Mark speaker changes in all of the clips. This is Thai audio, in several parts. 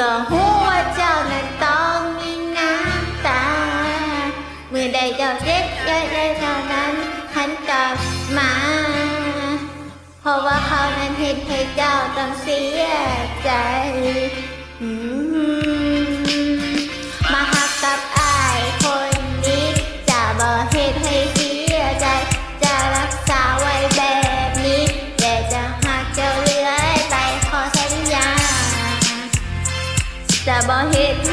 Speaker 1: ก็หัวเจ้านั้นต้องมีน้ำตา เมื่อใดเจ้าเจ็บใดใดเท่านั้นหันกลับมา เพราะว่าเขานั้นเห็นให้เจ้าต้องเสียใจ อืม never hit.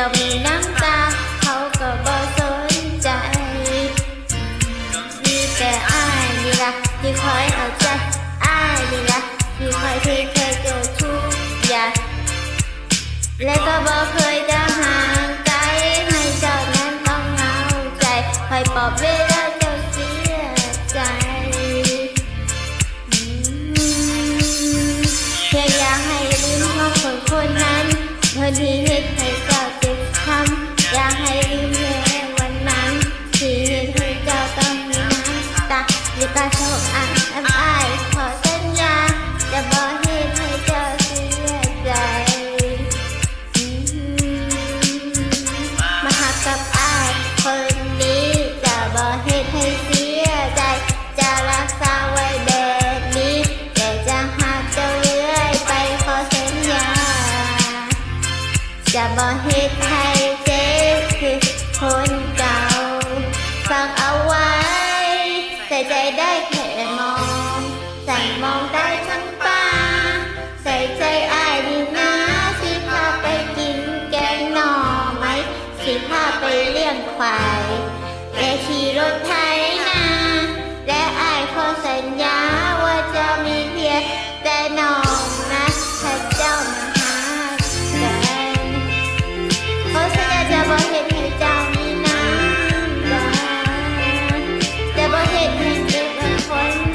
Speaker 1: dòng nắng ta, hậu có bao sớm chạy. Đi kẻ ai đi ra đi khỏi ở chân ai đi ra đi khỏi thì kẻ chỗ chú dài lấy cơ bao บ่เฮ็ดให้เสียใจ จะรักษาไว้แบบนี้แต่จะหักจะเลื่อยไปขอสัญญา จะบ่เฮ็ดให้เจ็คือคนเก่าฝากเอาไว้ ใส่ใจได้แค่มอง ใส่มองได้ทั้งปาใส่ใจอาดีนะสิพาไปกินแกงนอไหมสิพาไปเลี้ยงควาย รถไถนา และอายขอสัญญาว่าจะมีเพียแต่น้องนะถ้าเจ้ามาหากันขอสัญญาจะบ่เฮ็ดให้เจ้ามีน้ำตาจะบ่เฮ็ดให้เจ็บคน